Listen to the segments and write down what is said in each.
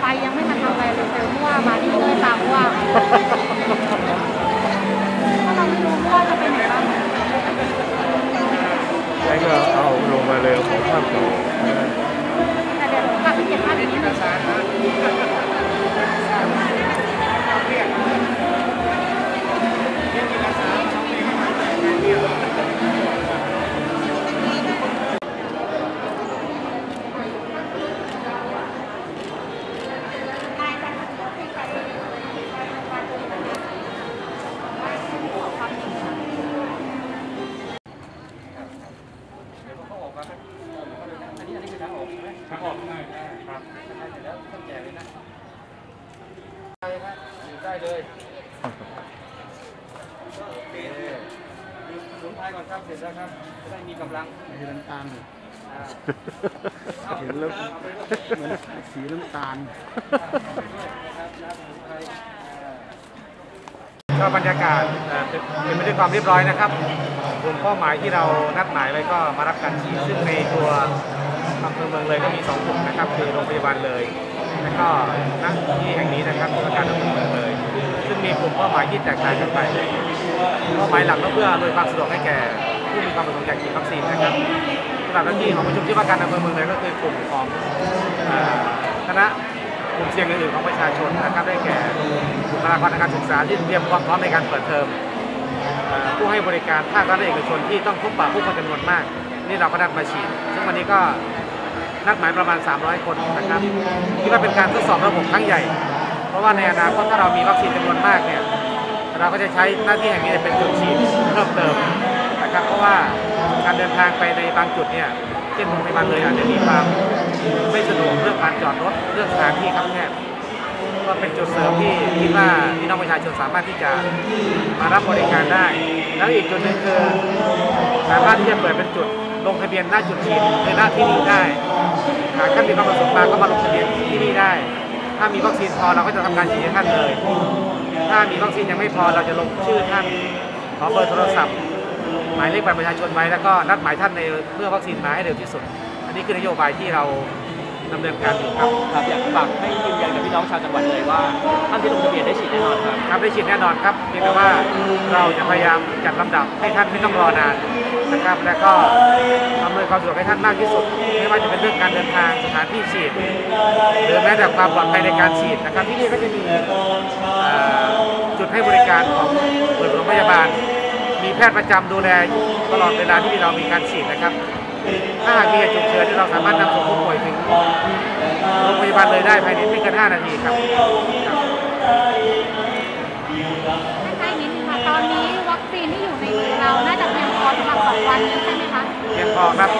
ไปยังไม่มาทำอะไรเลยแต่ว่ามาที่เลยตามว่าถ้าเราไม่รู้ว่าจะไปไหนบ้างแล้วก็เอาลงมาเลยของภาพต่อแต่เดี๋ยวกลับไปเก็บภาพนี้เลย นนี้อันนี้คือทางออกใช่ไหมทางออกง่ายครับเสร็จแล้วต้องแจกเลยนะได้ครับอยู่ได้เลยโอเคดูสมุนไพรก่อนครับเสร็จแล้วครับจะได้มีกำลังสีน้ำตาลอ่าเห็นแล้วเอาไปด้วยเหมือนสีน้ำตาลนะครับน้ำสมุนไพรอ่าก็บรรยากาศเอ่อเป็นไปด้วยความเรียบร้อยนะครับกลุ่มเป้าหมายที่เรานัดหมายไว้ก็มารับการฉีดซึ่งในตัว อำเภอเมืองเลยก็มีสองกลุ่มนะครับคือโรงพยาบาลเลย และก็ณที่แห่งนี้นะครับที่ว่าการอำเภอเมืองเลย ซึ่งมีกลุ่มเป้าหมายที่แตกต่างกันไปเป้าหมายหลักก็เพื่ออำนวยความสะดวกให้แก่ผู้มีความประสงค์อยากฉีดวัคซีนนะครับสำหรับหน้าที่ของประชุมที่ว่าการอำเภอเมืองเลยก็คือกลุ่มของคณะกลุ่มเสี่ยงอื่นๆของประชาชนนะครับได้แก่บุคลากรทางการศึกษาที่เตรียมความพร้อมในการเปิดเทอมผู้ให้บริการภาครัฐและเอกชนที่ต้องพบปะผู้คนจำนวนมาก นี่เราก็นัดมาฉีด ซึ่งวันนี้ก็ นัดหมายประมาณ 300 คนนะครับคิดว่าเป็นการทดสอบระบบครั้งใหญ่ เพราะว่าในอนาคตถ้าเรามีวัคซีนจำนวนมากเนี่ยเราก็จะใช้หน้าที่แห่งนี้เป็นจุดฉีดเพิ่มเติมนะครับเพราะว่าการเดินทางไปในบางจุดเนี่ยเช่นโรงพยาบาลเลยอาจจะมีความไม่สะดวกเรื่องการจอดรถเรื่องสถานที่ครับแคบก็เป็นจุดเสริมที่คิดว่าพี่น้องประชาชนสามารถที่จะมารับบริการได้ แล้วอีกจุดหนึ่งคือสามารถที่จะเปิดเป็นจุดลงทะเบียนหน้าจุดฉีดคือหน้าที่นี่ได้ หากท่านมีความประสงค์มาก็มาลงทะเบียนที่นี่ได้ ถ้ามีวัคซีนพอเราก็จะทำการฉีดให้ท่านเลย ถ้ามีวัคซีนยังไม่พอเราจะลงชื่อท่านขอเบอร์โทรศัพท์ หมายเลขบัตรประชาชนไว้แล้วก็นัดหมายท่านในเมื่อวัคซีนมาให้เร็วที่สุด อันนี้คือนโยบายที่เรา ดำเนินการอยู่ครับ ครับอยากฝากให้ยืนยันกับพี่น้องชาวจังหวัดเลยว่าท่านที่ลงทะเบียนได้ฉีดแน่นอนครับ ครับได้ฉีดแน่นอนครับเพียงแต่ว่าเราจะพยายามจัดลำดับให้ท่านไม่ต้องรอนานนะครับ และก็อำนวยความสะดวกให้ท่านมากที่สุด ไม่ว่าจะเป็นเรื่องการเดินทางสถานที่ฉีด หรือแม้แต่ความปลอดภัยในการฉีดนะครับที่นี่ก็จะมีจุดให้บริการของโรงพยาบาล มีแพทย์ประจำดูแลตลอดเวลาที่เรามีการฉีดนะครับ ถ้าหากมีเหตุฉุกเฉินที่เราสามารถนำส่งผู้ป่วยถึงโรงพยาบาลเลยได้ภายในไม่เกิน5นาทีครับใช่นิดนึงค่ะตอนนี้วัคซีนที่อยู่ในมือเราน่าจะเพียงพอสำหรับสองวันนี้ใช่ไหมคะเพียงพอครับ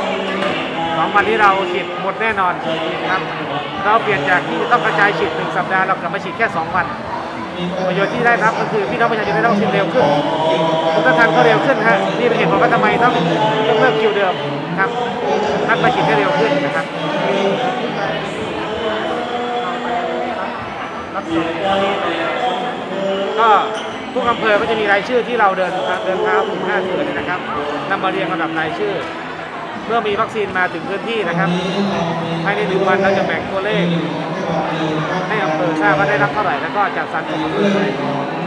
สองวันนี้เราฉีดหมดแน่นอนครับ เราเปลี่ยนจากที่ต้องกระจายฉีดหนึ่งสัปดาห์เรากลับมาฉีดแค่สองวัน ประโยชน์ที่ได้รับก็คือพี่น้องประชาชนได้รับวัคซีนเร็วขึ้นคุณต้านทานก็เร็วขึ้นฮะนี่เป็นเหตุผลว่าทำไมต้องยกเลิกคิวเดิมครับนัดมาฉีดให้เร็วขึ้นนะครับก็ทุกอำเภอก็จะมีรายชื่อที่เราเดินเดินเท้าถึงห้าเสือนนะครับนำมาเรียงลำดับรายชื่อ เมื่อมีวัคซีนมาถึงพื้นที่นะครับภายในหนึ่งวันเราจะแบ่งตัวเลข ให้อำเภอทราบว่าได้รับเท่าไหร่แล้วก็จัดสรรส่งอำเภอไป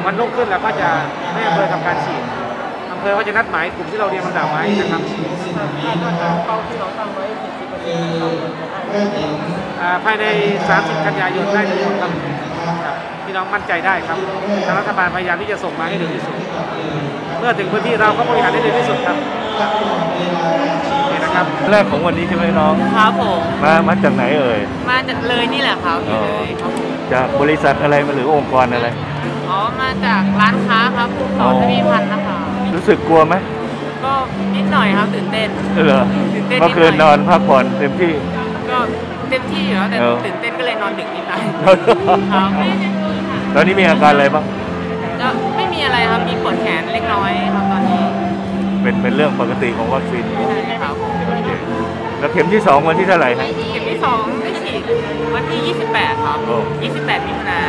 วันรุ่งขึ้นเราก็จะให้อำเภอทำการฉีดอำเภอก็จะนัดหมายกลุ่มที่เราเรียงลำดับไว้นะครับอ่าภายใน 30 กันยายนได้ทั้งหมดครับครับพี่น้องมั่นใจได้ครับทางรัฐบาลพยายามที่จะส่งมาให้เร็วที่สุด เมื่อถึงพื้นที่เราก็บริหารได้เร็วที่สุดครับ ครับนี่นะครับแรกของวันนี้ใช่ไหมน้องครับผมมามาจากไหนเอ่ยมาจากเลยนี่แหละครับอ๋อเลยครับผมจากบริษัทอะไรมาหรือองค์กรอะไร อ๋อมาจากร้านค้าครับสอนทวีพันธ์นะคะรู้สึกกลัวไหมก็นิดหน่อยครับตื่นเต้น เหรอตื่นเต้นนิดหน่อย เมื่อคืนนอนพักผ่อนเต็มที่ ก็เต็มที่อยู่แล้วแต่เออ ตื่นเต้นก็เลยนอนดึกนิดหน่อยครับตอนนี้มีอาการอะไรบ้างก็ไม่มีอะไรครับมีปวดแขนเล็กน้อยครับตอนนี้เป็นเป็นเรื่องปกติของวัคซีน ใช่ครับโอเค แล้วเข็มที่สองวันที่เท่าไหร่ฮะ เข็มที่สองได้ฉีดวันที่ 28 ครับ โอ้ 28มิถุนา